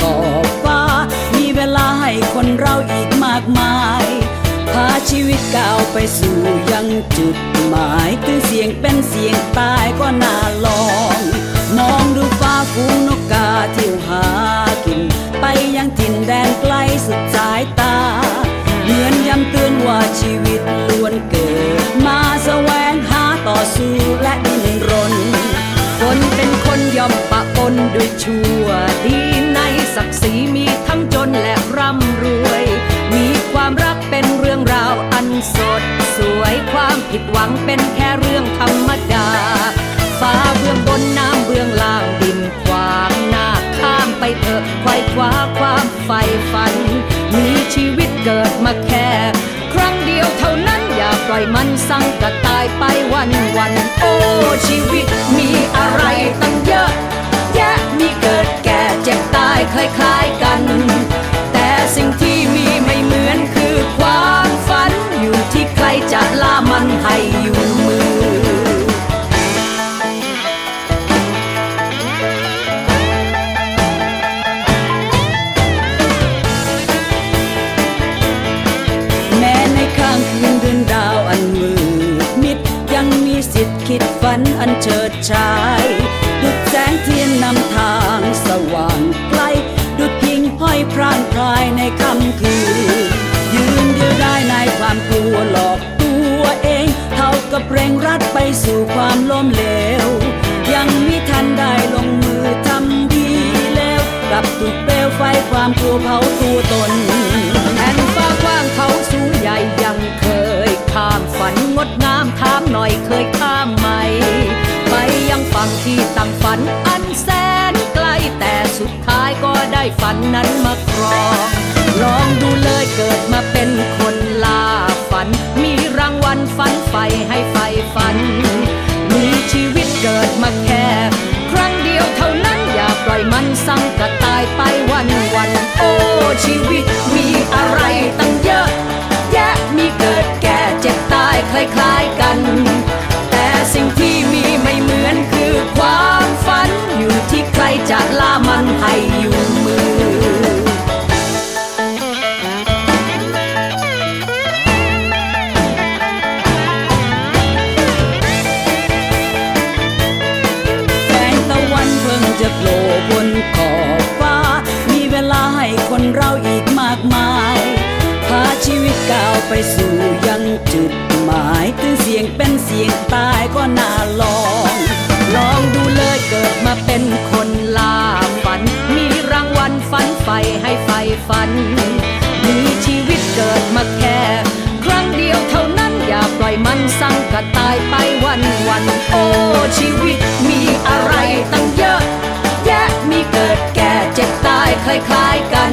ขอบฟ้า มีเวลาให้คนเราอีกมากมาย พาชีวิตก้าวไปสู่ยังจุดหมายถึงเสียงเป็นเสียงตายก็น่าลอง มองดูฟ้าฟูงนกกาเที่ยวหากิน ไปยังถิ่นแดนไกลสุดสายตาเหมือนย้ำเตือนว่าชีวิตล้วนเกิด มาแสวงหาต่อสู้และดิ้นรนคนเป็นคนยอมปะปนด้วยชั่ กิดมาแค่ ครั้งเดียวเท่านั้นอย่าปล่อยมันสั่งกระตายไปวันวันโอ้ชีวิต ฝันอันเฉิดฉายดุดแสงเทียนนำทางสว่างไกล ดุดยิงห้อยพรางพรายในค่ำคืน ยืนเดียวได้ในความกลัวหลอกตัวเอง เท่ากับเร่งรัดไปสู่ความล้มเหลว ยังมิทันได้ลงมือทำ กับถูกเปลวไฟความกลัวเผาตัวตนแผ่นฟ้ากว้างเขาสูงใหญ่ยังเคย ข้ามฝันงดงามถามหน่อยเคยข้ามไหม ไปยังฝั่งที่ตั้งฝันอันแสนไกลแต่สุดท้ายก็ได้ฝันนั้นมาครองลองดูเลยเกิดมาเป็นคนล่าฝัน มีรางวัลฝันไฟให้ไฟฝัน มีชีวิตเกิดมาแค่ ครั้งเดียวเท่านั้นอย่าปล่อยมันสั่ง อ้ชี หมายถึงเสียงเป็นเสียงตายก็น่าลอง ลองดูเลยเกิดมาเป็นคนล่าฝัน มีรางวัลฝันไฟให้ไฟฝัน มีชีวิตเกิดมาแค่ ครั้งเดียวเท่านั้นอย่าปล่อยมันสั่งกระตายไปวันวัน โอ้ชีวิตมีอะไรตั้งเยอะ แยะมีเกิดแก่เจ็บตายคล้ายๆกัน